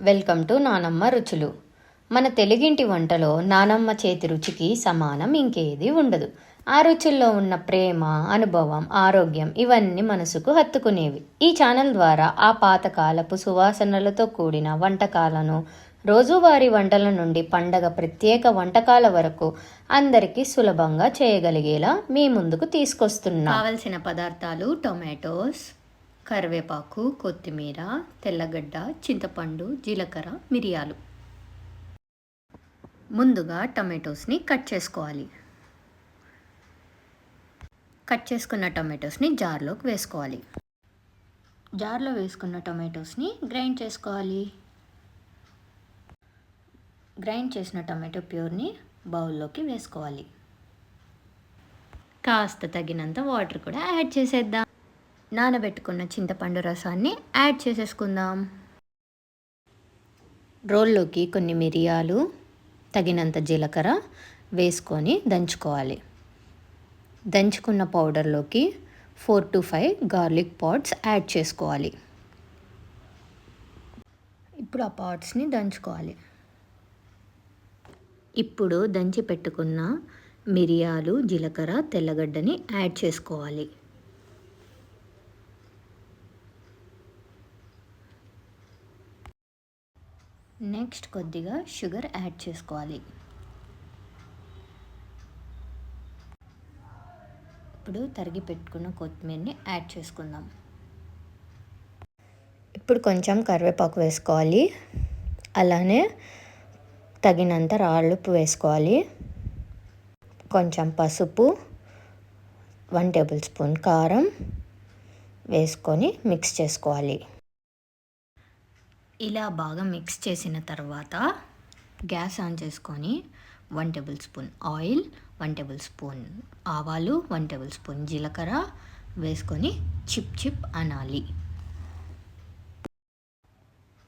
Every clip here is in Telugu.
వెల్కమ్ టు నానమ్మ రుచులు. మన తెలుగింటి వంటలో నానమ్మ చేతి రుచికి సమానం ఇంకేది ఉండదు. ఆ రుచుల్లో ఉన్న ప్రేమ అనుభవం ఆరోగ్యం ఇవన్నీ మనసుకు హత్తుకునేవి. ఈ ఛానల్ ద్వారా ఆ పాతకాలపు సువాసనలతో కూడిన వంటకాలను రోజువారీ వంటల నుండి పండగ ప్రత్యేక వంటకాల వరకు అందరికీ సులభంగా చేయగలిగేలా మీ ముందుకు తీసుకొస్తున్నాం. కావలసిన పదార్థాలు టొమాటోస్ కరివేపాకు కొత్తిమీర తెల్లగడ్డ చింతపండు జీలకర్ర మిరియాలు. ముందుగా టమాటోస్ని కట్ చేసుకోవాలి. కట్ చేసుకున్న టమాటోస్ని జార్లోకి వేసుకోవాలి. జార్లో వేసుకున్న టమాటోస్ని గ్రైండ్ చేసుకోవాలి. గ్రైండ్ చేసిన టమాటో ప్యూర్ని బౌల్లోకి వేసుకోవాలి. కాస్త తగినంత వాటర్ కూడా యాడ్ చేసేద్దాం. నానబెట్టుకున్న చింతపండు రసాన్ని యాడ్ చేసేసుకుందాం. రోల్లోకి కొన్ని మిరియాలు తగినంత జీలకర్ర వేసుకొని దంచుకోవాలి. దంచుకున్న పౌడర్లోకి four to five garlic pods add చేసుకోవాలి. ఇప్పుడు ఆ పాట్స్ని దంచుకోవాలి. ఇప్పుడు దంచి పెట్టుకున్న మిరియాలు జీలకర్ర తెల్లగడ్డని యాడ్ చేసుకోవాలి. నెక్స్ట్ కొద్దిగా షుగర్ యాడ్ చేసుకోవాలి. ఇప్పుడు తరిగి పెట్టుకున్న కొత్తిమీరని యాడ్ చేసుకుందాం. ఇప్పుడు కొంచెం కరివేపాకు వేసుకోవాలి. అలానే తగినంత రాళ్ళుప్పు వేసుకోవాలి. కొంచెం పసుపు వన్ టేబుల్ స్పూన్ కారం వేసుకొని మిక్స్ చేసుకోవాలి. ఇలా బాగా మిక్స్ చేసిన తర్వాత గ్యాస్ ఆన్ చేసుకొని one tablespoon oil one tablespoon ఆవాలు వన్ టేబుల్ స్పూన్ జీలకర్ర వేసుకొని చిప్ చిప్ అనాలి.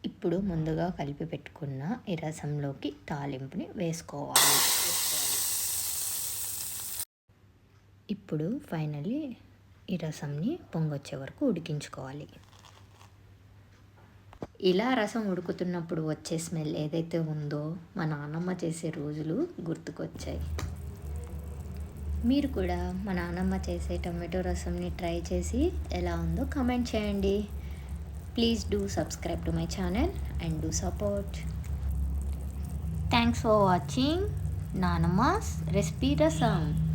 ఇప్పుడు ముందుగా కలిపి పెట్టుకున్న ఈ రసంలోకి తాలింపుని వేసుకోవాలి. ఇప్పుడు ఫైనలీ ఈ రసంని పొంగొచ్చే వరకు ఉడికించుకోవాలి. ఇలా రసం ఉడుకుతున్నప్పుడు వచ్చే స్మెల్ ఏదైతే ఉందో మా నాన్నమ్మ చేసే రోజులు గుర్తుకొచ్చాయి. మీరు కూడా మా నాన్నమ్మ చేసే టమాటో రసంని ట్రై చేసి ఎలా ఉందో కమెంట్ చేయండి. Please do subscribe to my channel and do support. Thanks for watching. నానమ్మ రెసిపీ రసం.